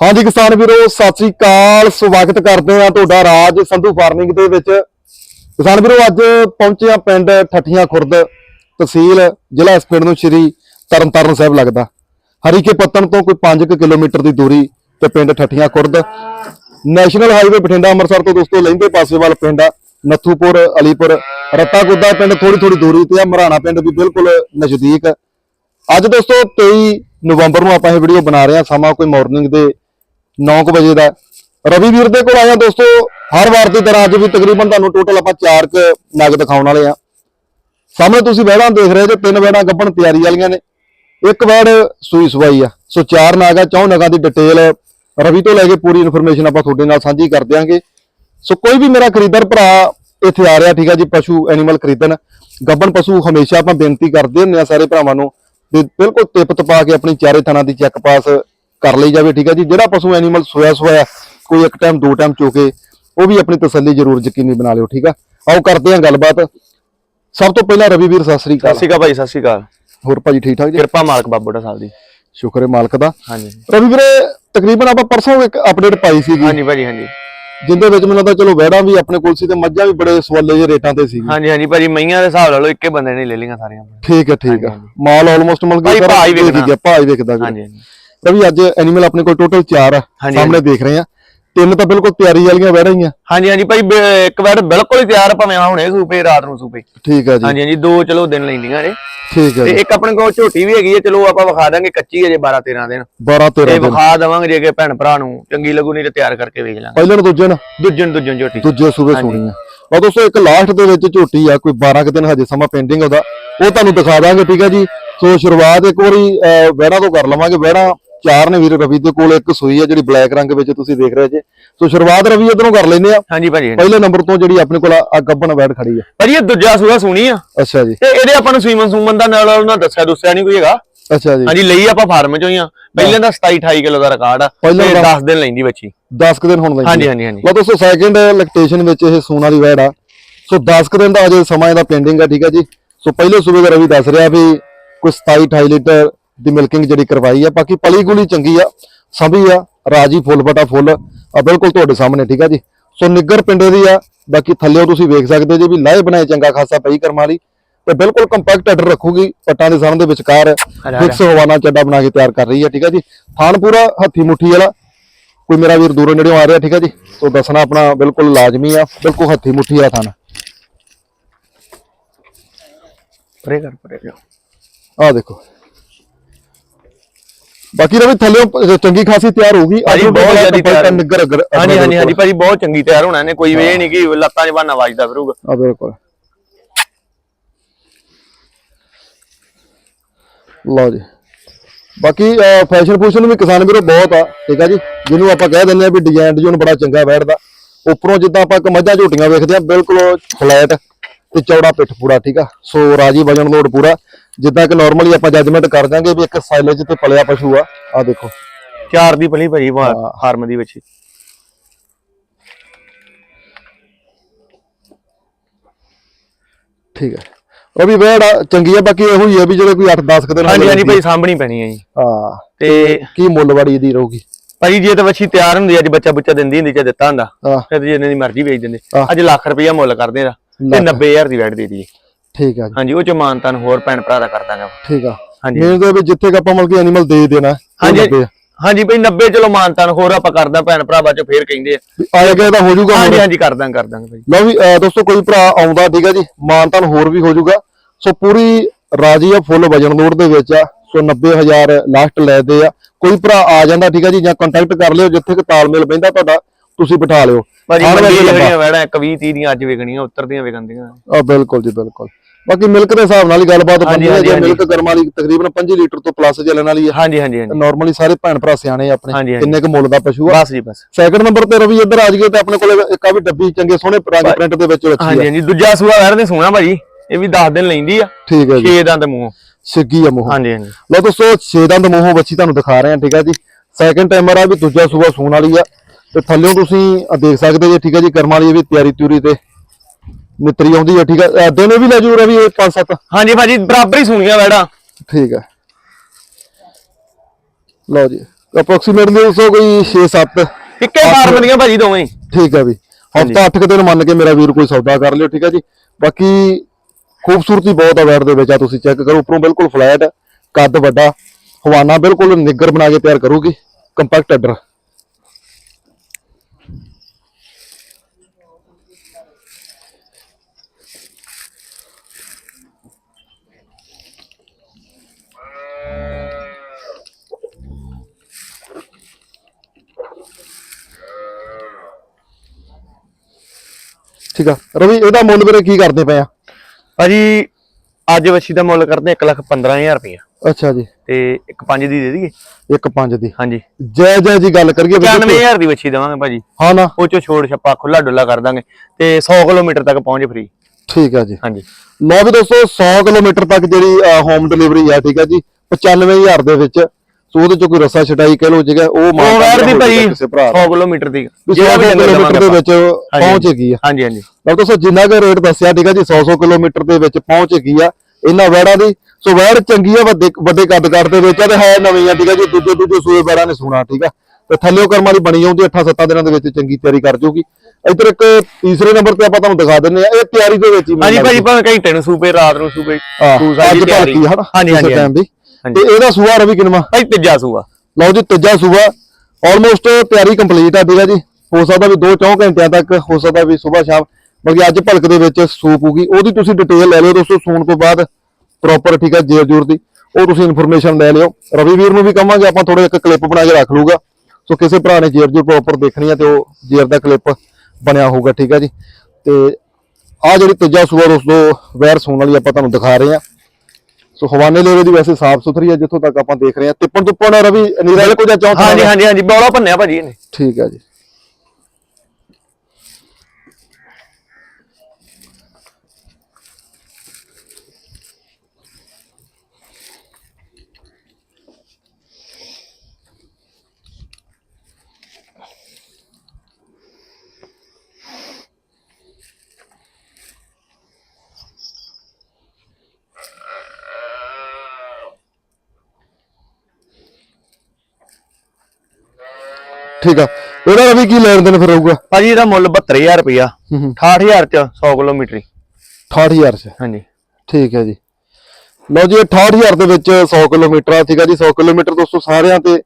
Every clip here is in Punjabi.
ਹਾਂਜੀ ਕਿਸਾਨ ਵੀਰੋ, ਸਤਿ ਸ੍ਰੀ ਅਕਾਲ। ਸਵਾਗਤ ਕਰਦੇ ਆ ਤੁਹਾਡਾ ਰਾਜ ਸੰਧੂ ਫਾਰਮਿੰਗ ਦੇ ਵਿੱਚ। ਕਿਸਾਨ ਵੀਰੋ, ਅੱਜ ਪਹੁੰਚੇ ਆ ਪਿੰਡ ਠੱਠੀਆਂ ਖੁਰਦ ਤਹਿਸੀਲ, ਜ਼ਿਲ੍ਹਾ ਇਸ ਪਿੰਡ ਨੂੰ ਸ਼੍ਰੀ ਤਰਨਤਾਰਨ ਸਾਹਿਬ ਲੱਗਦਾ। ਹਰੀਕੇ ਪੱਤਣ ਤੋਂ ਕੋਈ 5 ਕਿਲੋਮੀਟਰ ਦੀ ਦੂਰੀ ਤੇ ਪਿੰਡ ਠੱਠੀਆਂ ਖੁਰਦ। ਨੈਸ਼ਨਲ ਹਾਈਵੇ ਬਠਿੰਡਾ ਅੰਮ੍ਰਿਤਸਰ ਤੋਂ ਦੋਸਤੋ, ਲਹਿੰਦੇ ਪਾਸੇ ਵੱਲ ਪਿੰਡ ਆ ਨੱਥੂਪੁਰ, ਅਲੀਪੁਰ ਰੱਤਾ ਗੁੱਦਾ ਪਿੰਡ ਥੋੜੀ ਥੋੜੀ ਦੂਰੀ ਤੇ ਆ, ਮਰਾਣਾ ਪਿੰਡ ਵੀ ਬਿਲਕੁਲ ਨਜ਼ਦੀਕ। ਅੱਜ ਦੋਸਤੋ 23 ਨਵੰਬਰ ਨੂੰ ਆਪਾਂ ਇਹ ਵੀਡੀਓ ਬਣਾ ਰਹੇ ਹਾਂ। ਸਮਾਂ ਕੋਈ ਮਾਰਨਿੰਗ ਦੇ 9 ਵਜੇ ਦਾ। ਰਵੀ ਵੀਰ ਦੇ ਕੋਲ ਆਇਆ ਦੋਸਤੋ, ਹਰ ਵਾਰ ਦੀ ਤਰ੍ਹਾਂ ਅੱਜ ਵੀ ਤਕਰੀਬਨ ਤੁਹਾਨੂੰ ਟੋਟਲ ਆਪਾਂ 4 ਕ ਨਗ ਦਿਖਾਉਣ ਵਾਲੇ ਆ ਸਾਹਮਣੇ ਤੁਸੀਂ ਵਹਿੜਾਂ ਦੇਖ ਰਹੇ ਜੇ ਤਿੰਨ ਵਹਿੜਾਂ ਗੱਭਣ ਤਿਆਰੀ ਵਾਲੀਆਂ ਨੇ। ਇੱਕ ਵਹਿੜ ਸੂਈ ਸਵਾਈ ਆ। ਸੋ ਚਾਰ ਨਗ ਆ, ਚੌਂ ਨਗਾਂ ਦੀ ਡਿਟੇਲ ਰਵੀ ਤੋਂ ਲੈ ਕੇ ਪੂਰੀ ਇਨਫੋਰਮੇਸ਼ਨ ਆਪਾਂ ਤੁਹਾਡੇ ਨਾਲ ਸਾਂਝੀ ਕਰ ਦਿਆਂਗੇ। ਸੋ ਕੋਈ ਵੀ ਮੇਰਾ ਖਰੀਦਦਾਰ ਭਰਾ ਇੱਥੇ ਆ ਰਿਹਾ, ਠੀਕ ਆ ਜੀ, ਪਸ਼ੂ ਐਨੀਮਲ ਖਰੀਦਣ ਗੱਭਣ ਪਸ਼ੂ ਹਮੇਸ਼ਾ ਆਪਾਂ ਬੇਨਤੀ ਕਰਦੇ ਹੁੰਦੇ ਆ ਸਾਰੇ ਭਰਾਵਾਂ ਨੂੰ ਵੀ ਬਿਲਕੁਲ ਟਿਪ ਤਪਾ ਕੇ ਆਪਣੀ ਚਾਰੇ ਥਾਣਾ ਦੀ ਚੈੱਕ ਪਾਸ ਕਰ ਲਈ ਜਾਵੇ ਠੀਕ ਆ ਜੀ? ਜਿਹੜਾ ਪਸ਼ੂ ਐਨੀਮਲ ਸੋਇਆ ਸੋਇਆ ਕੋਈ ਇੱਕ ਟਾਈਮ ਦੋ ਟਾਈਮ ਚੋਕੇ ਉਹ ਵੀ ਆਪਣੀ ਤਸੱਲੀ ਜ਼ਰੂਰ ਯਕੀਨੀ ਬਣਾ ਲਿਓ ਠੀਕ ਆ? ਆਓ ਕਰਦੇ ਹਾਂ ਗੱਲਬਾਤ। ਸਭ ਤੋਂ ਪਹਿਲਾਂ ਰਵੀ ਵੀਰ ਸਤਿ ਸ੍ਰੀ ਸਤਿ ਅਕਾਲ ਸ਼੍ਰੀ ਅਕਾਲ ਭਾਈ ਸਤਿ ਸ਼੍ਰੀ ਅਕਾਲ। ਹੋਰ ਭਾਜੀ ਠੀਕ ਠਾਕ ਜੀ? ਕਿਰਪਾ ਮਾਲਕ ਬਾਬੂੜਾ ਸਾਹਿਬ ਦੀ। ਸ਼ੁਕਰ ਹੈ ਮਾਲਕ ਦਾ। ਹਾਂਜੀ। ਰਵੀ ਵੀਰੇ ਤਕਰੀਬਨ ਆਪਾਂ ਪਰਸੋਂ ਇੱਕ ਅਪਡੇਟ ਪਾਈ ਸੀਗੀ। ਹਾਂਜੀ ਭਾਜੀ ਹਾਂਜੀ। ਜਿੰਦੇ ਵਿੱਚ ਮੈਨੂੰ ਲੱਗਦਾ ਚਲੋ ਵਹਿੜਾਂ ਵੀ ਆਪਣੇ ਕੋਲ ਸੀ ਤੇ ਮੱਝਾਂ ਵੀ ਬੜੇ ਸਵਾਲੇ ਜਿਹੇ ਰੇਟਾਂ ਤੇ ਸੀ ਹਾਂਜੀ ਹਾਂਜੀ ਭਾਜੀ ਮਈਆਂ ਦੇ ਹਿਸਾਬ ਲਾ ਲਓ ਇੱਕੇ ਬੰਦੇ ਨੇ ਲੈ ਲਈਆਂ ਸਾਰੀਆਂ। ਠੀਕ ਹੈ ਠੀਕ ਹੈ। ਮਾਲ ਆਲਮੋਸਟ ਮਿਲ ਭਾਈ ਗਿਆ ਹੀ ਹੀ ਵਿਕਦਾ ਵੀਰੇ। ਹਾਂਜੀ ਹਾਂਜੀ। ਰਵੀ ਅੱਜ ਐਨੀਮਲ ਆਪਣੇ ਕੋਲ ਟੋਟਲ 4 ਆ ਸਾਹਮਣੇ ਦੇਖ ਰਹੇ ਆ। ਤਿੰਨ ਤਾਂ ਬਿਲਕੁਲ ਤਿਆਰੀ ਵਾਲੀਆਂ ਵਹਿੜਾਂ ਹੀ ਆ ਹਾਂਜੀ ਹਾਂਜੀ ਭਾਈ ਬ- ਇੱਕ ਵਾਰ ਬਿਲਕੁਲ ਹੀ ਤਿਆਰ ਭਾਵੇਂ ਆ ਹੁਣੇ ਸੂਪੇ ਰਾਤ ਨੂੰ ਸੂਪੇ। ਠੀਕ ਹੈ ਜੀ। ਹਾਂਜੀ ਹਾਂਜੀ ਦੋ ਚਲੋ ਦਿਨ ਲੈਂਦੀਆਂ ਨੇ। ਠੀਕ ਹੈ ਤੇ ਇੱਕ ਆਪਣੇ ਕੋਲ ਝੋਟੀ ਵੀ ਹੈਗੀ ਹੈ ਚਲੋ ਆਪਾਂ ਵਿਖਾ ਦਾਂਗੇ ਕੱਚੀ ਹੈ ਜੇ 12 13 ਦਿਨ। 12 13 ਤੇ ਦਿਨ। ਵਿਖਾ ਦਵਾਂਗੇ ਜੇ ਕਿ ਭੈਣ ਭਰਾ ਨੂੰ ਚੰਗੀ ਲੱਗੂ ਨਹੀਂ ਤੇ ਤਿਆਰ ਕਰਕੇ ਵੇਚ ਲਾਂਗੇ। ਪਹਿਲੇ ਨੂੰ। ਦੂਜੇ ਨੂੰ ਦੂਜਣ ਝੋਟੀ। ਦੂਜੇ ਸੂਬੇ ਸੁਣੀ ਆ ਉਹ ਦੋਸਤੋ ਇੱਕ ਲਾਸਟ ਦੇ ਵਿੱਚ ਝੋਟੀ ਆ ਕੋਈ 12 ਕੁ ਦਿਨ ਹਜੇ ਸਮਾਂ ਪੈਂਡਿੰਗ ਉਹਦਾ। ਉਹ ਤੁਹਾਨੂੰ ਦਿਖਾ ਦਾਂਗੇ ਠੀਕ ਹੈ ਜੀ। ਸੋ ਸ਼ੁਰੂਆਤ ਇੱਕ ਵਾਰੀ ਵਹਿੜਾਂ ਤੋਂ ਕਰ ਲਵਾਂਗੇ। ਵਹਿੜਾਂ ਚਾਰ ਨੇ ਵੀਰ ਰਵੀ ਦੇ ਕੋਲ ਇੱਕ ਸੂਈ ਆ ਜਿਹੜੀ ਬਲੈਕ ਰੰਗ ਵਿੱਚ ਤੁਸੀਂ ਦੇਖ ਰਹੇ ਜੇ। ਸੋ ਸ਼ੁਰੂਆਤ ਰਵੀ ਇਧਰੋਂ ਕਰ ਲੈਂਦੇ ਆ ਹਾਂਜੀ ਭਾਜੀ। ਪਹਿਲੇ ਨੰਬਰ ਤੋਂ ਜਿਹੜੀ ਆਪਣੇ ਕੋਲ ਆ ਗੱਬਨ ਵੈੜ ਖੜੀ ਆ। ਭਾਜੀ ਇਹ ਦੂਜਾ ਸੂਆ ਸੁਣੀ ਆ। ਅੱਛਾ ਜੀ। ਤੇ ਇਹਦੇ ਆਪਾਂ ਨੂੰ ਸੀਮਨ ਸੂਮਨ ਦਾ ਨਾਲ ਉਹਨਾਂ ਦੱਸਿਆ ਦੱਸਿਆ ਨਹੀਂ ਕੋਈ ਹੈਗਾ। ਅੱਛਾ ਜੀ। ਹਾਂਜੀ ਲਈ ਆਪਾਂ ਫਾਰਮ ਚੋਂ ਹੀ ਆ। ਪਹਿਲਾਂ ਦਾ 27 28 ਕਿਲੋ ਦਾ ਰਿਕਾਰਡ ਆ ਤੇ ਦਾ- 10 ਦਿਨ ਲੈਂਦੀ ਬੱਚੀ। 10 ਕੁ ਦਿਨ ਹੁਣ ਲੈਂਦੀ ਹਾਂਜੀ ਹਾਂਜੀ ਹਾਂਜੀ। ਲਓ ਦੋਸਤੋ ਸੈਕਿੰਡ ਲੈਕਟੇਸ਼ਨ ਵਿੱਚ ਇਹ ਸੂਣ ਵਾਲੀ ਵੈੜ ਆ। ਸੋ 10 ਕੁ ਦਿਨ ਦਾ ਅਜੇ ਸਮਾਂ ਇਹਦਾ ਪੈਂਡਿੰਗ ਆ ਠੀਕ ਆ ਜੀ। ਸੋ ਪਹਿਲੇ ਸੂਬੇ ਦਾ ਰਵੀ ਦੱਸ ਰਿਹਾ ਵੀ ਕੋਈ 27 28 ਲੀਟਰ ਦੀ ਮਿਲਕਿੰਗ ਜਿਹੜੀ ਕਰਵਾਈ ਆ ਬਾਕੀ ਪਲੀ ਗੁਲੀ ਚੰਗੀ ਆ ਸਭੀ ਆ ਰਾਜੀ ਫੁੱਲ ਬਟਾ ਫੁੱਲ ਆ ਬਿਲਕੁਲ ਤੁਹਾਡੇ ਸਾਹਮਣੇ ਠੀਕ ਆ ਜੀ? ਸੋ ਨਿੱਗਰ ਪਿੰਡੇ ਦੀ ਆ ਬਾਕੀ ਥੱਲੇਓ ਤੁਸੀਂ ਵੇਖ ਸਕਦੇ ਜੇ ਵੀ ਲਾਏ ਬਣਾਏ ਚੰਗਾ ਖਾਸਾ ਪਈ ਕਰਮਾਂ ਤੇ ਬਿਲਕੁਲ ਕੰਪੈਕਟ ਆਰਡਰ ਰੱਖੂਗੀ ਪੱਟਾਂ ਦੇ ਸਾਹਮਣੇ ਦੇ ਵਿਚਕਾਰ। ਫਿਕਸ ਹਵਾਨਾ ਚੱਡਾ ਬਣਾ ਕੇ ਤਿਆਰ ਕਰ ਰਹੀ ਆ ਠੀਕ ਆ ਜੀ? ਪੂਰਾ ਹੱਥੀ ਮੁੱਠੀ ਵਾਲਾ ਕੋਈ ਮੇਰਾ ਵੀਰ ਦੂਰੋਂ ਨੇੜਿਓਂ ਆ ਰਿਹਾ ਠੀਕ ਹੈ ਜੀ? ਸੋ ਦੱਸਣਾ ਆਪਣਾ ਬਿਲਕੁਲ ਲਾਜ਼ਮੀ ਆ ਬਿਲਕੁਲ ਹੱਥੀ ਮੁੱਠੀ ਵਾਲਾ ਥਾਣਾ ਪਰੇ ਕਰ ਪਰੇ ਆਹ ਦੇਖੋ। ਬਾਕੀ ਰਵੀ ਥੱਲੇ ਚੰਗੀ ਖਾਸੀ ਤਿਆਰ ਹੋਊਗੀ ਭਾਜੀ ਬਹੁਤ ਜ਼ਿਆਦਾ ਤਿਆਰ ਨਿੱਗਰ ਅਗਰ ਹਾਂਜੀ ਹਾਂਜੀ ਹਾਂਜੀ ਭਾਜੀ ਬਹੁਤ ਚੰਗੀ ਤਿਆਰ ਹੋਣਾ ਨੇ ਕੋਈ ਵੇ ਨਹੀਂ ਕਿ ਲੱਤਾਂ 'ਚ ਬਹਾਨਾ ਵੱਜਦਾ ਫਿਰੂਗਾ। ਆ ਬਿਲਕੁਲ। ਲਓ ਜੀ। ਬਾਕੀ ਫੈਸ਼ਨ ਫੂਸ਼ਨ ਵੀ ਕਿਸਾਨ ਵੀਰੋ ਬਹੁਤ ਆ ਠੀਕ ਆ ਜੀ? ਜਿਹਨੂੰ ਆਪਾਂ ਕਹਿ ਦਿੰਦੇ ਆ ਵੀ ਡਿਜ਼ਾਈਨ ਡਿਜ਼ਾਈਨ ਬੜਾ ਚੰਗਾ ਬੈਠਦਾ। ਉੱਪਰੋਂ ਜਿੱਦਾਂ ਆਪਾਂ ਇੱਕ ਮੱਝਾਂ ਝੋਟੀਆਂ ਵੇਖਦੇ ਆ ਬਿਲਕੁਲ ਫਲੈਟ ਤੇ ਚੌੜਾ ਪਿੱਠ ਪੂਰਾ ਠੀਕ ਆ? ਸੋ ਰਾਜੀ ਵਜਨ ਲੋਡ ਪੂਰਾ। ਜਿੱਦਾਂ ਕਿ ਨਾਰਮਲੀ ਆਪਾਂ ਜੱਜਮੈਂਟ ਕਰ ਦਾਂਗੇ ਵੀ ਇੱਕ ਸਾਈਲੇਜ ਤੇ ਪਲਿਆ ਪਸ਼ੂ ਆ। ਆ ਦੇਖੋ। ਚਾਰ ਦੀ ਪਲੀ ਭਾਜੀ ਫਾਰਮ ਦੀ ਵਿੱਚ ਠੀਕ ਹੈ ਉਹ ਵੀ ਵੇੜ ਚੰਗੀ ਆ ਬਾਕੀ ਇਹੋ ਹੀ ਆ ਵੀ ਜਿਹੜੇ ਕੋਈ 8-10 ਦਿਨ ਹਾਂਜੀ ਹਾਂਜੀ ਭਾਜੀ ਸਾਂਭਣੀ ਪੈਣੀ ਹੈ ਜੀ। ਹਾਂ। ਤੇ ਕੀ ਮੁੱਲ ਵਾੜੀ ਇਹਦੀ ਰਹੂਗੀ? ਭਾਜੀ ਜੇ ਤਾਂ ਵੱਛੀ ਤਿਆਰ ਹੁੰਦੀ ਅੱਜ ਬੱਚਾ ਬੁੱਚਾ ਦਿੰਦੀ ਹੁੰਦੀ ਚਾ ਦਿੱਤਾ ਹੁੰਦਾ ਫਿਰ ਜਿੰਨੇ ਦੀ ਮਰਜ਼ੀ ਵੇਚ ਦਿੰਦੇ। ਅੱਜ ਲੱਖ ਰੁਪਈਆ ਮੁੱਲ ਕਰਦੇ ਦਾ ਤੇ 90000 ਦੀ ਵੈਟ ਦੇ ਦਈਏ। ਠੀਕ ਆ ਜੀ। ਹਾਂਜੀ ਉਹ ਚ ਮਾਨਤਾਨ ਹੋਰ ਭੈਣ ਭਰਾ ਦਾ ਕਰ ਦਾਂਗਾ। ਠੀਕ ਆ। ਹਾਂਜੀ। ਮੇਰੇ ਦੇ ਵੀ ਜਿੱਥੇ ਆਪਾਂ ਮਤਲਬ ਕਿ ਐਨੀਮਲ ਦੇ ਦੇਣਾ ਹਾਂਜੀ। ਹਾਂਜੀ ਭਾਈ 90 ਚਲੋ ਮਾਨਤਾਨ ਹੋਰ ਆਪਾਂ ਕਰਦਾ ਭੈਣ ਭਰਾ ਬਾਅਦ ਚ ਫੇਰ ਕਹਿੰਦੇ ਆ। ਆਇਆ ਗਿਆ ਤਾਂ ਹੋ ਜਾਊਗਾ ਹਾਂਜੀ। ਹਾਂਜੀ ਕਰਦਾਂ ਕਰਦਾਂਗੇ ਭਾਈ ਲਓ ਵੀ ਦੋਸਤੋ ਕੋਈ ਭਰਾ ਆਉਂਦਾ ਠੀਕ ਆ ਜੀ ਮਾਨਤਾਨ ਹੋਰ ਵੀ ਹੋ ਜਾਊਗਾ। ਸੋ ਪੂਰੀ ਰਾਜੀ ਆ ਫੁੱਲ ਵਜਨ ਲੋਡ ਦੇ ਵਿੱਚ ਆ। ਸੋ 90000 ਲਾਸਟ ਲੈਦੇ ਆ। ਕੋਈ ਭਰਾ ਆ ਜਾਂਦਾ ਠੀਕ ਆ ਜੀ ਜਾਂ ਕੰਟੈਕਟ ਕਰ ਲਿਓ ਜਿੱਥੇ ਕਿ ਤਾਲਮੇਲ ਬੈਂਦਾ ਤੁਹਾਡਾ ਤੁਸੀਂ ਬਿਠਾ ਲਿਓ। ਭਾਜੀ। ਜਿਹੜੀਆਂ ਵੈੜਾਂ 20 30 ਦੀਆਂ ਅੱਜ ਵਿਕਣੀਆਂ ਉਤਰਦੀਆਂ ਵਿਕਣਦੀਆਂ। ਆ ਬਿਲਕੁਲ ਜੀ ਬਿਲਕੁਲ। ਬਾਕੀ ਮਿਲਕ ਦੇ ਹਿਸਾਬ ਨਾਲ ਹੀ ਗੱਲਬਾਤ ਹਾਂਜੀ, ਬਣਦੀ ਹੈ ਜੇ ਹਾਂਜੀ, ਮਿਲਕ ਗਰਮ ਵਾਲੀ ਤਕਰੀਬਨ 5 ਲੀਟਰ ਤੋਂ ਪਲੱਸ ਚੱਲਣ ਵਾਲੀ ਹੈ। ਹਾਂਜੀ ਹਾਂਜੀ ਹਾਂਜੀ। ਨਾਰਮਲੀ ਸਾਰੇ ਭੈਣ ਭਰਾ ਸਿਆਣੇ ਆ ਆਪਣੇ ਹਾਂਜੀ, ਹਾਂਜੀ। ਕਿੰਨੇ ਕੁ ਮੁੱਲ ਦਾ ਪਸ਼ੂ ਆ। ਬਸ ਜੀ ਬਸ। ਸੈਕੰਡ ਨੰਬਰ ਤੇ ਰਵੀ ਇੱਧਰ ਆ ਜੀਏ ਤੇ ਆਪਣੇ ਕੋਲੇ ਇੱਕ ਆ ਵੀ ਡੱਬੀ ਚੰਗੇ ਸੋਹਣੇ ਰੰਗ ਪ੍ਰਿੰਟ ਦੇ ਵਿੱਚ ਰੱਖੀ ਹਾਂਜੀ ਆ। ਹਾਂਜੀ ਦੂਜਾ ਸੂਆ ਵੈੜ ਦੇ ਸੋਹਣਾ ਭਾਜੀ। ਇਹ ਵੀ 10 ਦਿਨ ਲੈਂਦੀ ਆ। ਠੀਕ ਹੈ ਜੀ। 6 ਦੰਦ ਮੂੰਹ। ਸਿੱਗੀ ਆ ਮੂੰਹ। ਹਾਂਜੀ ਹਾਂਜੀ। ਲਓ ਦੋਸਤੋ ਛੇ ਦੰਦ ਮੂੰਹੋਂ ਬੱਚੀ ਤੁਹਾਨੂੰ ਦਿਖਾ ਰਹੇ ਆ ਠੀਕ ਹੈ ਜੀ। ਸੈਕੰਡ ਟਾਈਮਰ ਆ ਵੀ ਦੂਜਾ ਸੂਆ ਸੂਣ ਵਾਲੀ ਆ। ਤੇ ਥੱਲਿਓਂ ਤੁਸੀਂ ਦੇਖ ਸਕਦੇ ਜੇ ਠੀਕ ਹੈ ਜੀ ਕਰਮ ਵਾਲੀ ਇਹ ਵੀ ਤਿਆਰੀ ਤਿਉਰੀ ਤੇ ਮਿੱਤਰੀ ਆਉਂਦੀ ਆ ਠੀਕ ਹੈ ਦਿਨ ਵੀ ਲੈ ਜੂ ਰਵੀ ਇਹ ਪੰਜ ਸੱਤ? ਹਾਂਜੀ ਭਾਜੀ ਬਰਾਬਰ ਹੀ ਸੁਣੀਆਂ ਵੈੜਾਂ ਠੀਕ ਹੈ ਲਓ ਜੀ ਅਪਰੋਕਸੀਮੇਟਲੀ ਦੋਸਤੋ ਕੋਈ 6-7 ਇੱਕੇ ਫਾਰਮ ਦੀਆਂ ਭਾਜੀ ਦੋਵੇਂ। ਹੀ। ਠੀਕ ਹੈ ਵੀ। ਹਫਤਾ 8 ਦਿਨ ਮੰਨ ਕੇ ਮੇਰਾ ਵੀਰ ਕੋਈ ਸੌਦਾ ਕਰ ਲਿਓ ਠੀਕ ਹੈ ਜੀ। ਬਾਕੀ ਖੂਬਸੂਰਤੀ ਬਹੁਤ ਆ ਵੈਟ ਦੇ ਵਿੱਚ ਆ ਤੁਸੀਂ ਚੈੱਕ ਕਰੋ ਉੱਪਰੋਂ ਬਿਲਕੁਲ ਫਲੈਟ ਕੱਦ ਵੱਡਾ ਹਵਾਨਾ ਬਿਲਕੁਲ ਨਿੱਗਰ ਬਣਾ ਕੇ ਤਿਆਰ ਕਰੂਗੀ ਕੰਪੈਕਟ ਅੱਡਰ। ਠੀਕ ਆ। ਰਵੀ ਇਹਦਾ ਮੁੱਲ ਵੀਰੇ ਕੀ ਕਰਦੇ ਪਏ ਆ? ਭਾਜੀ ਅੱਜ ਵੱਛੀ ਦਾ ਮੁੱਲ ਕਰਦੇ 1 ਲੱਖ 15000 ਰੁਪਏ ਅੱਛਾ ਜੀ। ਤੇ ਇੱਕ ਪੰਜ ਦੀ ਦੇ ਦਈਏ? ਇੱਕ ਪੰਜ ਦੀ। ਹਾਂਜੀ। ਜੈ ਜੈ ਜੀ ਗੱਲ ਕਰੀਏ ਵੀਰੇ 94000 ਦੀ ਵੱਛੀ ਦੇਵਾਂਗੇ ਭਾਜੀ। ਹਾਂ ਨਾ। ਉਹ ਚੋਂ ਛੋੜ ਛੱਪਾ ਖੁੱਲਾ ਡੁੱਲਾ ਕਰ ਦਾਂਗੇ। ਤੇ 100 ਕਿਲੋਮੀਟਰ ਤੱਕ ਪਹੁੰਚ ਫ੍ਰੀ ਠੀਕ ਆ ਜੀ। ਹਾਂਜੀ। ਲਓ ਵੀ ਦੋਸਤੋ 100 ਕਿਲੋਮੀਟਰ ਤੱਕ ਜਿਹੜੀ ਹੋਮ ਡਿਲੀਵਰੀ ਆ ਠੀਕ ਆ ਜੀ। 95000 ਦੇ ਵਿੱਚ ਸੋ ਉਹਦੇ ਚੋਂ ਕੋਈ ਰਸਾ ਛਟਾਈ ਕਹਿ ਲੋ ਜਗਾ ਉਹ ਮਾਰ ਦੀ ਭਰਾ 100 ਕਿਲੋਮੀਟਰ ਦੀ। ਜਿਹੜਾ ਵੀ ਕਿਲੋਮੀਟਰ ਦੇ ਵਿੱਚ ਹਾਂਜੀ। ਪਹੁੰਚੇਗੀ ਆ। ਹਾਂਜੀ ਹਾਂਜੀ। ਲਓ ਦੋਸਤੋ ਜਿੰਨਾ ਕੁ ਰੇਟ ਦੱਸਿਆ ਠੀਕ ਆ ਜੀ 100 100 ਕਿਲੋਮੀਟਰ ਦੇ ਵਿੱਚ ਪਹੁੰਚੇਗੀ ਆ। ਇਹਨਾਂ ਵੈੜਾਂ ਦੀ ਸੋ ਵੈੜ ਚੰਗੀ ਆ ਵੱਡੇ ਵੱਡੇ ਕੱਦ ਕੱਦ ਦੇ ਵਿੱਚ ਆ ਤੇ ਹੈ ਨਵੀਂ ਆ ਠੀਕ ਆ ਜੀ ਦੂਜੇ ਦੂਜੇ ਸੂਏ ਵੈੜਾਂ ਨੇ ਸੁਣਾ ਠੀਕ ਆ। ਤੇ ਥੱਲਿਓ ਕਰਮਾਂ ਦੀ ਬਣੀ ਆਉਂਦੀ 8-7 ਦਿਨਾਂ ਦੇ ਵਿੱਚ ਚੰਗੀ ਤਿਆਰੀ ਕਰ ਜੂਗੀ। ਇੱਧਰ ਇੱਕ ਤੀਸਰੇ ਨੰਬਰ ਤੇ ਆਪਾਂ ਤੁਹਾਨੂੰ ਦਿਖਾ ਦਿੰਨੇ ਆ ਇਹ ਤਿਆਰੀ ਦੇ ਵਿੱਚ ਹੀ ਹਾਂਜੀ ਭਾਜੀ। ਭਾਵੇਂ ਘੰਟੇ ਨੂੰ ਸੂਪੇ ਰਾਤ ਨੂੰ ਸੂਪੇ ਆਹ, ਸੂ ਸਾਡੀ ਅੱਜ ਤਿਆਰੀ। ਹਾਂਜੀ ਹਾਂਜੀ ਟਾਈਮ ਦੀ। ਤੇ ਇਹਦਾ ਸੂਆ ਰਵੀ ਕਿਨਵਾ? ਭਾਈ ਤੀਜਾ ਸੂਆ। ਲਓ ਜੀ ਤੀਜਾ ਸੂਆ। ਆਲਮੋਸਟ ਤਿਆਰੀ ਕੰਪਲੀਟ ਆ ਆ ਜੀ। ਹੋ ਸਕਦਾ ਵੀ 2-4 ਘੰਟਿਆਂ ਤੱਕ ਹੋ ਸਕਦਾ ਵੀ ਸਵੇਰ ਸ਼ਾਮ ਬਾਕੀ ਅੱਜ ਭਲਕ ਦੇ ਵਿੱਚ ਸੂਪ ਹੋਊਗੀ ਉਹਦੀ ਤੁਸੀਂ ਡਿਟੇਲ ਲੈ ਲਿਓ ਦੋਸਤੋ ਸੂਣ ਤੋਂ ਬਾਅਦ ਪ੍ਰੋਪਰ ਠੀਕ ਆ ਜੇਰ ਜੂਰ ਦੀ। ਉਹ ਤੁਸੀਂ ਇਨਫੋਰਮੇਸ਼ਨ ਲੈ ਲਿਓ। ਰਵੀ ਵੀਰ ਨੂੰ ਵੀ ਕਹਾਂਗੇ ਆਪਾਂ ਥੋੜਾ ਇੱਕ ਕਲਿੱਪ ਬਣਾ ਕੇ ਰੱਖ ਲੂਗਾ ਸੋ ਕਿਸੇ ਭਰਾ ਨੇ ਜੇਰ ਜੂਰ ਪ੍ਰੋਪਰ ਦੇਖਣੀ ਆ ਤੇ ਉਹ ਜੇਰ ਦਾ ਕਲਿੱਪ ਬਣਿਆ ਹੋਊਗਾ ਠੀਕ ਆ ਜੀ। ਤੇ ਆ ਜਿਹੜੀ ਤੀਜਾ ਸੂਆ ਦੋਸਤੋ ਵੈਰ ਸੂਣ ਵਾਲੀ ਆਪਾਂ ਤੁਹਾਨੂੰ ਦਿਖਾ ਰਹੇ ਆ। ਸੋ ਹਵਾਨੇ ਲੇਵੇ ਦੀ ਵੈਸੇ ਸਾਫ਼ ਸੁਥਰੀ ਹੈ ਜਿੱਥੋਂ ਤੱਕ ਆਪਾਂ ਦੇਖ ਰਹੇ ਹਾਂ। ਤਿੱਪਣ ਤੁੱਪਣ ਰਵੀ ਨੀਰਲ ਕੋ ਜਾਂ ਚੌਥਾ ਹਾਂਜੀ ਹਾਂਜੀ ਹਾਂਜੀ ਬੌਲਾ ਭੰਨਿਆ ਭਾਜੀ ਇਹਨੇ। ਠੀਕ ਹੈ ਜੀ। ਠੀਕ ਆ। ਇਹਦਾ ਰਵੀ ਕੀ ਲੈਣ ਦੇਣ ਫਿਰ ਹੋਊਗਾ? ਭਾਜੀ ਇਹਦਾ ਮੁੱਲ 72000 ਰੁਪਇਆ ਹੂੰ ਹੂੰ। 68000 ਚ 100 ਕਿਲੋਮੀਟਰ 68000 ਚ? ਹਾਂਜੀ। ਠੀਕ ਹੈ ਜੀ। ਲਓ ਜੀ ਇਹ 68000 ਦੇ ਵਿੱਚ 100 ਕਿਲੋਮੀਟਰ ਆ ਠੀਕ ਆ ਜੀ। 100 ਕਿਲੋਮੀਟਰ ਦੋਸਤੋ ਸਾਰਿਆਂ ਤੇ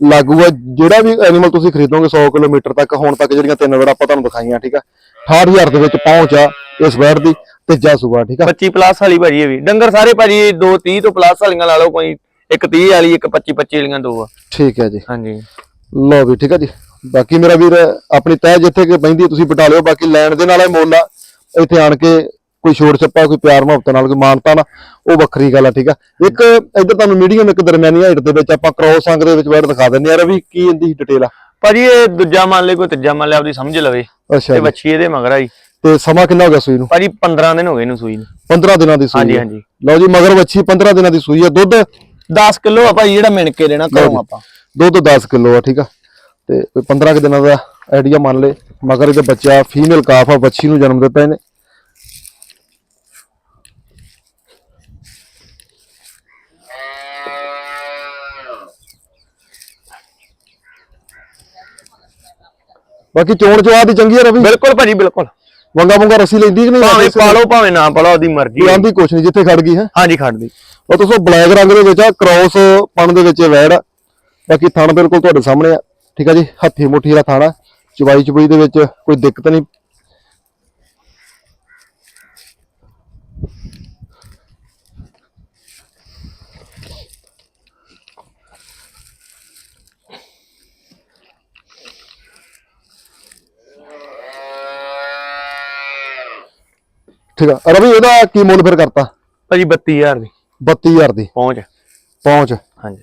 ਲਾਗੂ ਆ। ਜਿਹੜਾ ਵੀ ਐਨੀਮਲ ਤੁਸੀਂ ਖਰੀਦੋਗੇ 100 ਕਿਲੋਮੀਟਰ ਤੱਕ ਹੁਣ ਤੱਕ ਜਿਹੜੀਆਂ ਤਿੰਨ ਵੇੜਾ ਆਪਾਂ ਤੁਹਾਨੂੰ ਦਿਖਾਈਆਂ ਠੀਕ ਆ। 68000 ਦੇ ਵਿੱਚ ਪਹੁੰਚ ਆ ਇਸ ਵੈੜ ਦੀ ਤੀਜਾ ਸੂਆ ਠੀਕ ਆ। 25 ਪਲੱਸ ਵਾਲੀ ਭਾਜੀ ਇਹ ਵੀ। ਡੰਗਰ ਸਾਰੇ ਭਾਜੀ 2 30 ਤੋਂ ਪਲੱਸ ਵਾਲੀਆਂ ਲਾ ਲਓ ਕੋਈ ਇੱਕ 30 ਵਾਲੀ ਇੱਕ 25 25 ਵਾਲੀਆਂ ਦੋ ਆ। ਠੀਕ ਹੈ ਜੀ। ਹਾਂਜੀ। ਲਓ ਵੀ ਠੀਕ ਹੈ ਜੀ। ਬਾਕੀ ਮੇਰਾ ਵੀਰ ਆਪਣੀ ਤੈਅ ਜਿੱਥੇ ਕਿ ਬੈਂਦੀ ਤੁਸੀਂ ਪਟਾ ਲਿਓ। ਬਾਕੀ ਲੈਣ ਦੇ ਨਾਲ ਇਹ ਮੁੱਲ ਆ। ਇੱਥੇ ਆਣ ਕੇ ਕੋਈ ਛੋੜ ਛੱਪਾ ਕੋਈ ਪਿਆਰ ਮੁਹੱਬਤ ਨਾਲ ਕੋਈ ਮਾਨਤਾ ਨਾ ਉਹ ਵੱਖਰੀ ਗੱਲ ਆ ਠੀਕ ਆ। ਇੱਕ ਇੱਧਰ ਤੁਹਾਨੂੰ ਮੀਡੀਅਮ ਇੱਕ ਦਰਮਿਆਨੀ ਹਾਈਟ ਦੇ ਵਿੱਚ ਆਪਾਂ ਕ੍ਰੋਸ ਅੰਗ ਦੇ ਵਿੱਚ ਵੈਟ ਦਿਖਾ ਦਿੰਦੇ ਆ ਰਵੀ ਕੀ ਇਹਦੀ ਡਿਟੇਲ ਆ? ਭਾਜੀ ਇਹ ਦੂਜਾ ਮੰਨ ਲੈ ਕੋਈ ਤੀਜਾ ਮੰਨ ਲਿਆ ਆਪਦੀ ਸਮਝ ਲਵੇ। ਅੱਛਾ ਤੇ ਬੱਚੀ ਇਹਦੇ ਮਗਰ ਆਈ। ਤੇ ਸਮਾਂ ਕਿੰਨਾ ਹੋ ਗਿਆ ਸੂਈ ਨੂੰ? ਭਾਜੀ 15 ਦਿਨ ਹੋ ਗਏ ਇਹਨੂੰ ਸੂਈ ਨੂੰ। 15 ਦਿਨਾਂ ਦੀ ਸੂਈ ਹਾਂਜੀ ਆ। ਹਾਂਜੀ। ਲਓ ਜੀ ਮਗਰ ਵੱਛੀ 15 ਦਿਨਾਂ ਦੀ ਸੂਈ ਆ। ਦੁੱਧ 10 ਕਿਲੋ ਆ ਭਾਜੀ ਜਿਹੜਾ ਮਿਣ ਕੇ ਲਓ ਘਰੋਂ। ਆਪਾਂ। ਦੁੱਧ 10 ਕਿਲੋ ਆ ਠੀਕ ਆ। ਤੇ ਕੋਈ 15 ਕੁ ਦਿਨਾਂ ਦਾ ਆਈਡੀਆ ਮੰਨ ਲੈ ਮਗਰ ਇਹਦੇ ਬੱਚਾ ਫੀਮੇਲ ਕਾਫ ਆ ਬੱਚੀ ਨੂੰ ਜਨਮ ਦਿੱਤਾ ਇਹਨੇ। ਬਾਕੀ ਚੋਣ ਚਵਾ ਦੀ ਚੰਗੀ ਆ ਰਵੀ। ਬਿਲਕੁਲ ਭਾਜੀ ਬਿਲਕੁਲ। ਵੰਗਾ ਵੰਗਾ ਰਸੀ ਲੈਂਦੀ ਕਿ ਨਹੀਂ? ਭਾਵੇਂ ਪਾਲੋ ਭਾਵੇਂ ਨਾ ਪਾਲੋ ਉਹਦੀ ਮਰਜ਼ੀ। ਆਂਦੀ ਕੁਛ ਨਹੀਂ ਜਿੱਥੇ ਖੜ ਗਈ ਹੈ। ਹਾਂਜੀ ਖੜਦੀ ਉਹ ਤੁਸੀਂ ਬਲੈਕ ਰੰਗ ਦੇ ਵਿੱਚ ਆ ਕ੍ਰੋਸ ਪਣ ਦੇ ਵਿੱਚ ਵੈੜ ਬਾਕੀ ਥਣ ਬਿਲਕੁਲ ਤੁਹਾਡੇ ਸਾਹਮਣੇ ਆ। ਠੀਕ ਆ ਜੀ ਹੱਥੀ ਮੁੱਠੀ ਦਾ ਥਾਣਾ ਚਵਾਈ ਚੁਬਈ ਦੇ ਵਿੱਚ ਕੋਈ ਦਿੱਕਤ ਨਹੀਂ। ਠੀਕ ਆ। ਰਵੀ ਇਹਦਾ ਕੀ ਮੁੱਲ ਫਿਰ ਕਰਤਾ? ਭਾਜੀ 32000 ਦੀ। 32000 ਦੀ। ਪਹੁੰਚ। ਪਹੁੰਚ। ਹਾਂਜੀ।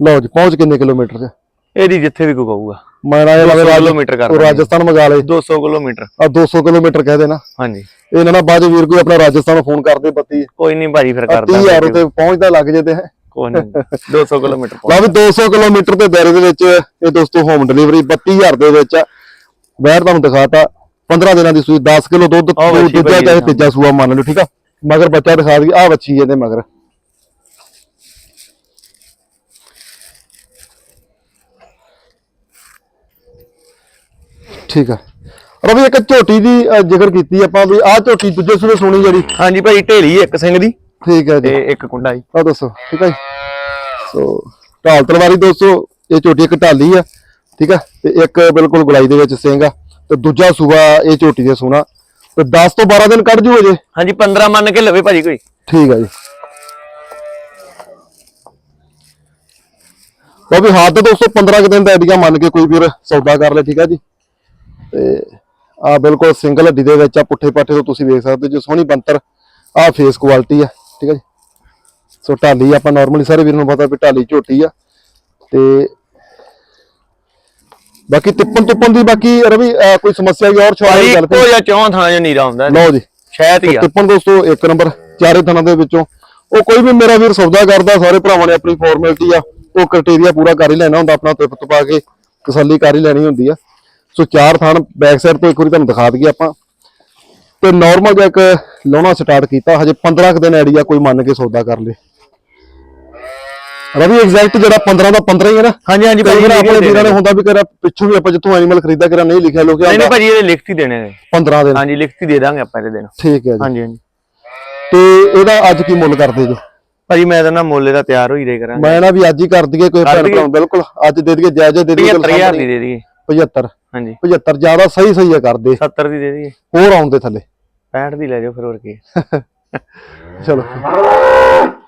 ਲਓ ਜੀ ਪਹੁੰਚ ਕਿੰਨੇ ਕਿਲੋਮੀਟਰ ਤੇ ਇਹਦੀ ਜਿੱਥੇ ਵੀ ਕੋਈ ਕਹੂਗਾ। ਮੈਂ 200 ਲਵੇ ਕਿਲੋਮੀਟਰ ਕਰ। ਰਾਜਸਥਾਨ ਮੰਗਾ ਲਏ 200 ਕਿਲੋਮੀਟਰ। ਆ 200 ਕਿਲੋਮੀਟਰ ਕਹਿ ਦੇਣਾ। ਹਾਂਜੀ। ਇਹਨਾਂ ਨਾਲ ਬਾਅਦ ਚ ਵੀਰ ਕੋਈ ਆਪਣਾ ਰਾਜਸਥਾਨ ਨੂੰ ਫੋਨ ਕਰਦੇ 32 ਕੋਈ ਨਹੀਂ ਭਾਜੀ ਫਿਰ ਕਰ 30000 ਤੇ ਪਹੁੰਚਦਾ ਲੱਗ ਜੇ ਤੇ। ਹੈ ਕੋਈ ਨਹੀਂ। 200 ਕਿਲੋਮੀਟਰ। ਲਓ ਵੀ 200 ਕਿਲੋਮੀਟਰ ਦੇ ਦਾਇਰੇ ਦੇ ਵਿੱਚ ਇਹ ਦੋਸਤੋ ਹੋਮ ਡਿਲੀਵਰੀ 32000 ਦੇ ਵਿੱਚ। ਵੈਰ ਤੁਹਾਨੂੰ ਦਿਖਾਤਾ। 15 ਦਿਨਾਂ ਦੀ ਸੂਈ 10 ਕਿਲੋ ਦੁੱਧ ਆਹ ਦੂਜਾ ਚਾਹੇ ਇਹ ਸੂਆ ਮੰਨ ਲਓ ਠੀਕ ਆ? ਮਗਰ ਬੱਚਾ ਦਿਖਾ ਦਈ ਆ ਬੱਚੀ ਇਹਦੇ ਮਗਰ। ਠੀਕ ਆ। ਰਵੀ ਇੱਕ ਝੋਟੀ ਦੀ ਜ਼ਿਕਰ ਕੀਤੀ ਆਪਾਂ ਵੀ ਆਹ ਝੋਟੀ ਦੂਜੇ ਸੂਏ ਸੋਣੀ ਜਿਹੜੀ। ਹਾਂਜੀ ਭਾਈ ਢੇਲੀ ਇੱਕ ਸਿੰਘ ਦੀ ਠੀਕ ਹੈ ਜੀ। ਇੱਕ ਕੁੰਡਾ ਜੀ। ਆ ਦੱਸੋ ਠੀਕ ਹੈ ਜੀ? ਸੋ ਢਾਲ ਤਲਵਾਰੀ ਦੋਸਤੋ ਇਹ ਝੋਟੀ ਇੱਕ ਢਾਲੀ ਆ ਠੀਕ ਹੈ ਤੇ ਇੱਕ ਬਿਲਕੁਲ ਗੁਲਾਈ ਦੇ ਵਿੱਚ ਸਿੰਘ ਆ। ਤੇ ਦੂਜਾ ਸੂਬਾ ਇਹ ਝੋਟੀ ਦੇ ਸੋਨਾ। ਤੇ 10 ਤੋਂ 12 ਦਿਨ ਕੱਢ ਜੂ? ਅਜੇ ਹਾਂਜੀ 15 ਮੰਨ ਕੇ ਲਵੇ ਭਾਜੀ ਕੋਈ। ਠੀਕ ਆ ਜੀ। ਉਹ ਵੀ ਹੱਦ ਦੋਸਤੋ 15 ਕੁ ਦਿਨ ਦਾ ਆਈਡੀਆ ਮੰਨ ਕੇ ਕੋਈ ਵੀਰ ਸੌਦਾ ਕਰ ਲੈ ਠੀਕ ਆ ਜੀ। ਤੇ ਆ ਬਿਲਕੁਲ ਸਿੰਗਲ ਹੱਡੀ ਦੇ ਵਿੱਚ ਆ ਪੁੱਠੇ ਪਾਠੇ ਤੋਂ ਤੁਸੀਂ ਵੇਖ ਸਕਦੇ ਜੋ ਸੋਹਣੀ ਬੰਤਰ ਆ ਫੇਸ ਕੁਆਲਿਟੀ ਆ ਠੀਕ ਆ ਜੀ। ਸੋ ਢਾਲੀ ਆਪਾਂ ਨਾਰਮਲੀ ਸਾਰੇ ਵੀਰ ਨੂੰ ਪਤਾ ਵੀ ਢਾਲੀ ਝੋਟੀ ਆ। ਤੇ ਬਾਕੀ ਤਿੱਪਣ ਤੁੱਪਣ ਦੀ ਬਾਕੀ ਰਵੀ ਅਹ ਕੋਈ ਸਮੱਸਿਆ ਹੀ ਔਰ ਛੋੜੀ ਗੱਲ ਇੱਕੋ ਜਾਂ ਚੌਂ ਥਾਂ ਜਾਂ ਨੀਰਾ ਹੁੰਦਾ ਲਓ ਜੀ। ਸ਼ਾਇਦ ਹੀ ਆ। ਟਿੱਪਣ ਦੋਸਤੋ ਇੱਕ ਨੰਬਰ ਚਾਰੇ ਥਣਾਂ ਦੇ ਵਿੱਚੋਂ। ਉਹ ਕੋਈ ਵੀ ਮੇਰਾ ਵੀਰ ਸੌਦਾ ਕਰਦਾ ਸਾਰੇ ਭਰਾਵਾਂ ਨੇ ਆਪਣੀ ਫਾਰਮੈਲਿਟੀ ਆ ਉਹ ਕ੍ਰਾਈਟੇਰੀਆ ਪੂਰਾ ਕਰ ਹੀ ਲੈਣਾ ਹੁੰਦਾ ਆਪਣਾ ਤਿਪ ਤਪਾ ਕੇ ਤਸੱਲੀ ਕਰ ਹੀ ਲੈਣੀ ਹੁੰਦੀ ਆ। ਸੋ ਚਾਰ ਥਣ ਬੈਕ ਸਾਈਡ ਤੋਂ ਇੱਕ ਵਾਰੀ ਤੁਹਾਨੂੰ ਦਿਖਾ ਦਈਏ ਆਪਾਂ। ਤੇ ਨਾਰਮਲ ਜਿਹਾ ਇੱਕ ਲਾਉਣਾ ਸਟਾਰਟ ਕੀਤਾ ਹਜੇ 15 ਕੁ ਦਿਨ ਆਈਡੀਆ ਕੋਈ ਮੰਨ ਕੇ ਸੌਦਾ ਕਰ ਲੇ। ਰਵੀ ਐਗਜ਼ੈਕਟ ਜਿਹੜਾ 15 ਦਾ 15 ਹੀ ਹੈ ਨਾ। ਹਾਂਜੀ ਹਾਂਜੀ ਭਾਜੀ ਵਾਰ ਆਪਣੇ ਵੀਰਾਂ ਨੇ। ਹੁੰਦਾ ਵੀ ਕਰਾ ਪਿੱਛੋਂ ਵੀ ਆਪਾਂ ਜਿੱਥੋਂ ਐਨੀਮਲ ਖਰੀਦਾ ਕਰਾ ਨਹੀਂ ਲਿਖਿਆ ਲੋਕਿਆ ਨਹੀਂ ਨਹੀਂ ਭਾਜੀ ਇਹਦੇ ਲਿਖਤ ਦੇਣੇ ਨੇ। 15 ਦਿਨ ਹਾਂਜੀ ਲਿਖਤ ਦੇ ਦਾਂਗੇ ਆਪਾਂ ਇਹਦੇ ਦਿਨ ਠੀਕ ਹੈ ਜੀ। ਹਾਂਜੀ ਹਾਂਜੀ। ਤੇ ਇਹਦਾ ਅੱਜ ਕੀ ਮੁੱਲ ਕਰਦੇ ਜੀ ਭਾਜੀ ਮੈਂ ਤਾਂ ਨਾ ਮੁੱਲ ਦਾ ਤਿਆਰ ਹੋਈ ਰੇ ਕਰਾਂਗੇ। ਮੈਂ ਨਾ ਵੀ ਅੱਜ ਹੀ ਕਰ ਦਈਏ ਕੋਈ ਭੈਣ। ਭਰਾ ਬਿਲਕੁਲ ਅੱਜ ਦੇ ਦਈਏ ਜਾਇਜ਼ ਦੇ ਦਈਏ 75000 ਦੀ ਦੇ ਦਈਏ। 75 ਹਾਂਜੀ। 75 ਜ਼ਿਆਦਾ ਸਹੀ ਸਹੀ ਆ ਕਰਦੇ 70 ਦੀ ਦੇ ਦਈਏ। ਹੋਰ ਆਉਣ ਦੇ ਥੱਲੇ। 65 ਦੀ ਲੈ ਜਾਓ ਫਿਰ ਹੋਰ ਕੀ। ਚਲੋ।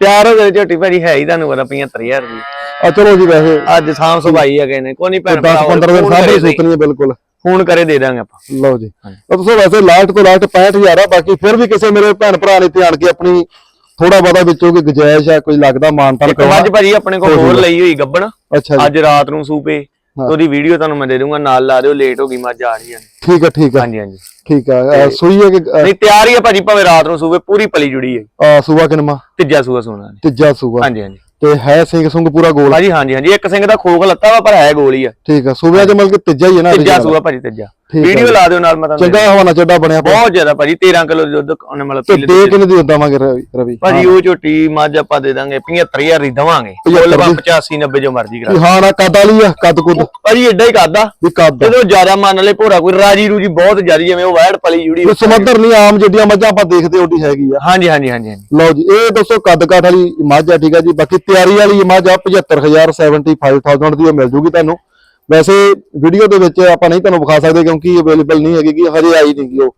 ਤਿਆਰ ਹੋ ਗਏ ਝੋਟੀ ਭਾਜੀ ਹੈ ਹੀ ਤੁਹਾਨੂੰ ਪਤਾ 75000 ਦੀ। ਆ ਚਲੋ ਜੀ ਵੈਸੇ। ਅੱਜ ਸ਼ਾਮ ਸੁਭਾਈ ਹੈਗੇ ਨੇ ਕੋਈ ਨਹੀਂ ਭੈਣ 10 15 ਦਿਨ ਸੁੱਕਣੀ ਹੈ ਬਿਲਕੁਲ। ਫੋਨ ਕਰੇ ਦੇ ਦਾਂਗੇ ਆਪਾਂ। ਲਓ ਜੀ। ਉਹ ਤੁਸੀਂ ਵੈਸੇ ਲਾਸਟ ਤੋਂ ਲਾਸਟ 65000 ਆ ਬਾਕੀ ਫਿਰ ਵੀ ਕਿਸੇ ਮੇਰੇ ਭੈਣ ਭਰਾ ਨੇ ਧਿਆਨ ਕੇ ਆਪਣੀ ਥੋੜਾ ਬਹੁਤਾ ਵਿੱਚੋਂ ਕੋਈ ਗੁਜਾਇਸ਼ ਆ ਕੋਈ ਲੱਗਦਾ ਮਾਨਤਾਨ ਇੱਕ ਮੱਝ ਭਾਜੀ ਆਪਣੇ ਕੋਲ ਹੋਰ ਲਈ ਹੋਈ ਗੱਬਣ। ਅੱਜ ਰਾਤ ਨੂੰ ਸੂਪੇ। ਤੇ ਉਹਦੀ ਵੀਡੀਓ ਤੁਹਾਨੂੰ ਮੈਂ ਦੇ ਦੂੰਗਾ ਨਾਲ ਲਾ ਦਿਓ ਲੇਟ ਹੋ ਗਈ ਮੱਝ ਆ ਰਹੀ ਹੈ। ਠੀਕ ਆ ਠੀਕ ਆ। ਹਾਂਜੀ ਹਾਂਜੀ। ਠੀਕ ਆ ਸੂਈ ਹੈ ਕਿ ਨਹੀਂ ਤਿਆਰ ਹੀ ਹੈ ਭਾਜੀ ਭਾਵੇਂ ਰਾਤ ਨੂੰ ਸੂਪੇ ਪੂਰੀ ਪਲੀ ਜੁੜੀ ਹੈ ਸੂਆ ਕਿਨਮਾ ਤੀਜਾ ਸੂਆ ਨੇ। ਤੀਜਾ ਸੂਆ। ਹਾਂਜੀ ਹਾਂਜੀ। ਤੇ ਹੈ ਸਿੰਘ ਸੁੰਗ ਪੂਰਾ ਗੋਲ? ਹਾਂਜੀ ਹਾਂਜੀ। ਇੱਕ ਸਿੰਘ ਦਾ ਖੋਖ ਲੱਤਾ ਵਾ ਪਰ ਹੈ ਗੋਲ ਹੀ ਆ। ਠੀਕ ਆ ਸੂਬਿਆਂ ਚ ਮਤਲਬ ਕਿ ਤੀਜਾ ਹੀ ਹੈ ਨਾ ਤੀਜਾ? ਸੂਆ ਭਾਜੀ ਤੀਜਾ। ਠੀਕ ਆ ਵੀਡੀਓ। ਲਾ ਦਿਓ ਨਾਲ ਮੈਂ ਤੁਹਾਨੂੰ ਚੰਗਾ ਹਵਾਨਾ ਚੱਡਾ ਬਣਿਆ ਪਿਆ ਬਹੁਤ ਜ਼ਿਆਦਾ ਭਾਜੀ 13 ਕਿਲੋ ਦੁੱਧ ਉਹਨੇ ਮਤਲਬ ਤੇ ਦੇ ਕਿੰਨੇ ਦੀ ਦਵਾਂਗੇ ਰਵੀ ਭਾਜੀ ਉਹ ਝੋਟੀ ਮੱਝ ਆਪਾਂ ਦੇ ਦਾਂਗੇ 75000 ਦੀ ਦਵਾਂਗੇ। ਮੁੱਲ ਆਪਾਂ 85 90 ਜੋ ਮਰਜ਼ੀ ਕਰਾ ਹਾਂ ਨਾ ਕੱਦ ਵਾਲੀ ਆ ਕੱਦ ਕੁੱਦ। ਭਾਜੀ ਏਡਾ ਹੀ ਕਰਦਾ ਵੀ ਕੱਦ ਜਦੋਂ ਜ਼ਿਆਦਾ ਮੰਨ ਲੈ ਭੋਰਾ ਕੋਈ ਰਾਜੀ ਰੂਜੀ ਬਹੁਤ ਜ਼ਿਆਦੀ ਜਿਵੇਂ ਉਹ ਵੈੜ ਪਲੀ ਜੁੜੀ ਸਮੱਧਰ ਨਹੀਂ ਆਮ ਜਿਹੜੀਆਂ ਮੱਝਾਂ ਆਪਾਂ ਦੇਖਦੇ ਓਡੀ ਹੈਗੀ ਆ। ਹਾਂਜੀ ਹਾਂਜੀ ਹਾਂਜੀ ਹਾਂਜੀ। ਲਓ ਜੀ ਇਹ ਦੱਸੋ ਕੱਦ ਕਾਠ ਵਾਲੀ ਮੱਝ ਆ ਠੀਕ ਆ ਜੀ? ਬਾਕੀ ਤਿਆਰੀ ਵਾਲੀ ਮੱਝ ਆ 75000 75000 ਦੀ ਉਹ ਮਿਲ ਜੂਗੀ ਤੁਹਾਨੂੰ। ਵੈਸੇ ਵੀਡੀਓ ਦੇ ਵਿੱਚ ਆਪਾਂ ਨਹੀਂ ਤੁਹਾਨੂੰ ਵਿਖਾ ਸਕਦੇ ਕਿਉਂਕਿ ਅਵੇਲੇਬਲ ਨਹੀਂ ਹੈਗੀ, ਕਿ ਹਜੇ ਆਈ ਨਹੀਂ ਗੀ ਉਹ।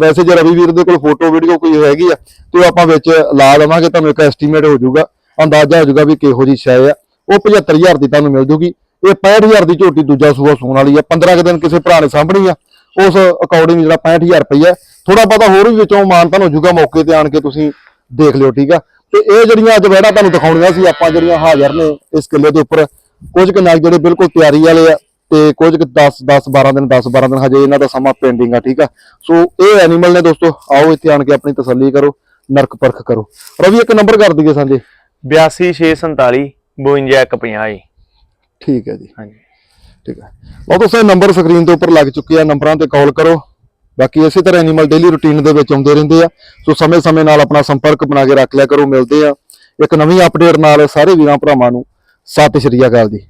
ਵੈਸੇ ਜੇ ਰਵੀ ਵੀਰ ਦੇ ਕੋਲ ਫੋਟੋ ਵੀਡੀਓ ਕੋਈ ਹੈਗੀ ਆ, ਤੇ ਉਹ ਆਪਾਂ ਵਿੱਚ ਲਾ ਲਵਾਂਗੇ, ਤੁਹਾਨੂੰ ਇੱਕ ਐਸਟੀਮੇਟ ਹੋ ਜਾਊਗਾ, ਅੰਦਾਜ਼ਾ ਹੋ ਜਾਊਗਾ ਵੀ ਕਿਹੋ ਜੀ ਸ਼ੈ ਆ। ਉਹ 75000 ਦੀ ਤੁਹਾਨੂੰ ਮਿਲ ਜੂਗੀ। ਇਹ 65000 ਦੀ ਝੋਟੀ ਦੂਜਾ ਸੂਆ ਸੂਣ ਵਾਲੀ ਆ 15 ਕੁ ਦਿਨ ਕਿਸੇ ਭਰਾ ਨੇ ਸਾਂਭਣੀ ਆ, ਉਸ ਅਕੋਰਡਿੰਗ ਜਿਹੜਾ 65000 ਰੁਪਈਆ ਥੋੜਾ ਬਹੁਤਾ ਹੋਰ ਵੀ ਵਿੱਚੋਂ ਮਾਨਤਾਨ ਹੋ ਜਾਊਗਾ ਮੌਕੇ ਤੇ ਆਣ ਕੇ ਤੁਸੀਂ ਦੇਖ ਲਿਓ, ਠੀਕ ਆ? ਤੇ ਇਹ ਜਿਹੜੀਆਂ ਅੱਜ ਵਹਿੜਾ ਤੁਹਾਨੂੰ ਦਿਖਾਉਣੀਆਂ ਸੀ, ਆਪਾਂ ਜਿਹੜੀਆਂ ਹਾਜ਼ਰ ਨੇ ਇਸ ਕਿੱਲੇ ਦੇ ਉੱਪਰ ਕੁਝ ਕੁ ਨਗ ਜਿਹੜੇ ਬਿਲਕੁਲ ਤਿਆਰੀ ਵਾਲੇ ਆ ਤੇ ਕੁਝ ਕੁ 10 10 12 ਦਿਨ 10 12 ਦਿਨ ਹਜੇ ਇਹਨਾਂ ਦਾ ਸਮਾਂ ਪੈਂਡਿੰਗ ਆ ਠੀਕ ਆ? ਸੋ ਇਹ ਐਨੀਮਲ ਨੇ ਦੋਸਤੋ ਆਓ ਇੱਥੇ ਆਣ ਕੇ ਆਪਣੀ ਤਸੱਲੀ ਕਰੋ ਨਰਕ ਪਰਖ ਕਰੋ। ਰਵੀ ਇੱਕ ਨੰਬਰ ਕਰ ਦਈਏ ਸਾਂਝੇ। 82647 5250 ਜੀ। ਠੀਕ ਹੈ ਜੀ। ਹਾਂਜੀ। ਠੀਕ ਹੈ ਲਓ ਦੋਸਤੋ ਇਹ ਨੰਬਰ ਸਕਰੀਨ ਦੇ ਉੱਪਰ ਲੱਗ ਚੁੱਕੇ ਆ ਨੰਬਰਾਂ ਤੇ ਕਾਲ ਕਰੋ। ਬਾਕੀ ਇਸੇ ਤਰ੍ਹਾਂ ਐਨੀਮਲ ਡੇਲੀ ਰੁਟੀਨ ਦੇ ਵਿੱਚ ਆਉਂਦੇ ਰਹਿੰਦੇ ਆ। ਸੋ ਸਮੇਂ-ਸਮੇਂ ਨਾਲ ਆਪਣਾ ਸੰਪਰਕ ਬਣਾ ਕੇ ਰੱਖ ਲਿਆ ਕਰੋ ਮਿਲਦੇ ਆ। ਇੱਕ ਨਵੀਂ ਅਪਡੇਟ ਨਾਲ ਸਾਰੇ ਵੀਰਾਂ ਭਰਾਵਾਂ ਨੂੰ ਸਤਿ ਸ਼੍ਰੀ ਅਕਾਲ ਜੀ।